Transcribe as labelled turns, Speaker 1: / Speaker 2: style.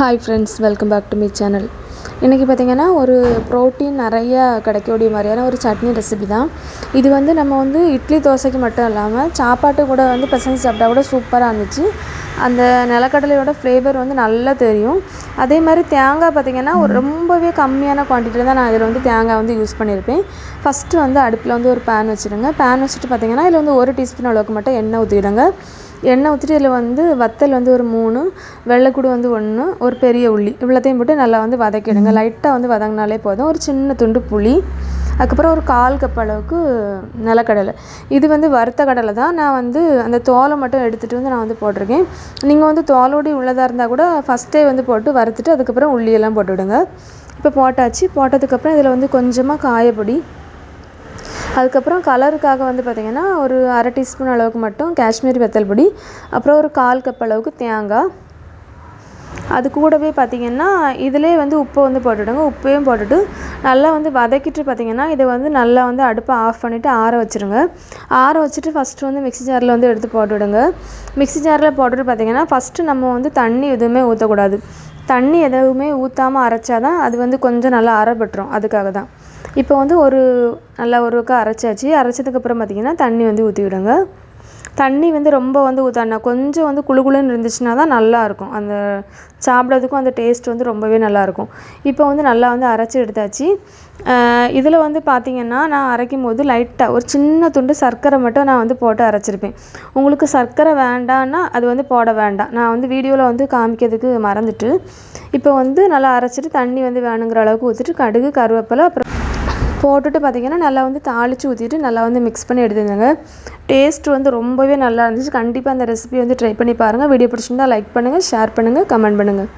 Speaker 1: Hi friends welcome back to me channel இன்றைக்கி பார்த்திங்கன்னா ஒரு ப்ரோட்டீன் நிறையா கிடைக்கக்கூடிய மாதிரியான ஒரு சட்னி ரெசிபி தான். இது வந்து நம்ம வந்து இட்லி தோசைக்கு மட்டும் இல்லாமல் சாப்பாட்டு கூட வந்து பிசைஞ்சு சாப்பிட்டா கூட சூப்பராக இருந்துச்சு. அந்த நிலக்கடலையோட ஃப்ளேவர் வந்து நல்லா தெரியும். அதே மாதிரி தேங்காய் பார்த்திங்கன்னா ஒரு ரொம்பவே கம்மியான குவான்டிட்டியில் தான் நான் இதில் வந்து தேங்காய் வந்து யூஸ் பண்ணியிருப்பேன். ஃபஸ்ட்டு வந்து அடுப்பில் வந்து ஒரு பேன் வச்சுருங்க. பேன் வச்சுட்டு பார்த்திங்கன்னா இதில் வந்து ஒரு டீஸ்பூன் அளவுக்கு மட்டும் எண்ணெய் ஊற்றிடுங்க எண்ணெய் ஊற்றிட்டு இதில் வந்து வத்தல் வந்து ஒரு மூணு வெள்ளைக்கூடு வந்து ஒன்று ஒரு பெரிய உள்ளி. இவ்வளோத்தையும் போட்டு நல்லா வந்து வதக்கிடுங்க. லைட்டாக வந்து வதங்கினாலே போதும். ஒரு சின்ன துண்டு புளி அதுக்கப்புறம் ஒரு கால் கப் அளவுக்கு நிலக்கடலை. இது வந்து வறுத்த கடலை தான். நான் வந்து அந்த தோலை மட்டும் எடுத்துகிட்டு வந்து நான் வந்து போட்டிருக்கேன். நீங்கள் வந்து தோலோடி உள்ளதாக இருந்தால் கூட ஃபஸ்ட்டே வந்து போட்டு வறுத்துட்டு அதுக்கப்புறம் உள்ளியெல்லாம் போட்டு விடுங்க இப்போ போட்டாச்சு. போட்டதுக்கப்புறம் இதில் வந்து கொஞ்சமாக காயப்பொடி அதுக்கப்புறம் கலருக்காக வந்து பார்த்திங்கன்னா ஒரு அரை டீஸ்பூன் அளவுக்கு மட்டும் காஷ்மீரி வெத்தல் பொடி அப்புறம் ஒரு கால் கப் அளவுக்கு தேங்காய். அது கூடவே பார்த்திங்கன்னா இதிலே வந்து உப்பை வந்து போட்டுவிடுங்க உப்பையும் போட்டுட்டு நல்லா வந்து வதக்கிட்டு பார்த்திங்கன்னா இதை வந்து நல்லா வந்து அடுப்பை ஆஃப் பண்ணிவிட்டு ஆற வச்சுருங்க. ஆற வச்சுட்டு ஃபஸ்ட்டு வந்து மிக்ஸி ஜாரில் வந்து எடுத்து போட்டுவிடுங்க மிக்ஸி ஜாரில் போட்டுட்டு பார்த்திங்கன்னா ஃபஸ்ட்டு நம்ம வந்து தண்ணி எதுவுமே ஊற்றக்கூடாது தண்ணி எதுவுமே ஊற்றாமல் அரைச்சா தான் அது வந்து கொஞ்சம் நல்லா அரைப்பட்டுரும் அதுக்காக தான் இப்போ வந்து ஒரு நல்லா ஒருக்கா அரைச்சாச்சு. அரைச்சதுக்கப்புறம் பார்த்திங்கன்னா தண்ணி வந்து ஊற்றி விடுங்க. தண்ணி வந்து ரொம்ப வந்து ஊற்றாண்ணா கொஞ்சம் வந்து குழு குழுன்னு இருந்துச்சுன்னா தான் நல்லாயிருக்கும். அந்த சாப்பிட்றதுக்கும் அந்த டேஸ்ட் வந்து ரொம்பவே நல்லாயிருக்கும். இப்போ வந்து நல்லா வந்து அரைச்சி எடுத்தாச்சு. இதில் வந்து பார்த்திங்கன்னா நான் அரைக்கும் போது லைட்டாக ஒரு சின்ன துண்டு சர்க்கரை மட்டும் நான் வந்து போட்டு அரைச்சிருப்பேன். உங்களுக்கு சர்க்கரை வேண்டான்னா அது வந்து போட வேண்டாம். நான் வந்து வீடியோவில் வந்து காமிக்கிறதுக்கு மறந்துட்டு. இப்போ வந்து நல்லா அரைச்சிட்டு தண்ணி வந்து வேணுங்கிற அளவுக்கு ஊற்றிட்டு கடுகு கருவேப்பிலை அப்புறம் போட்டுட்டு பார்த்திங்கன்னா நல்லா வந்து தாளித்து ஊற்றிட்டு நல்லா வந்து மிக்ஸ் பண்ணி எடுத்துருந்தாங்க டேஸ்ட் வந்து ரொம்பவே நல்லா இருந்துச்சு. கண்டிப்பாக அந்த ரெசிபி வந்து ட்ரை பண்ணி பாருங்கள் வீடியோ பிடிச்சிருந்தா லைக் பண்ணுங்கள் ஷேர் பண்ணுங்கள் கமெண்ட் பண்ணுங்கள்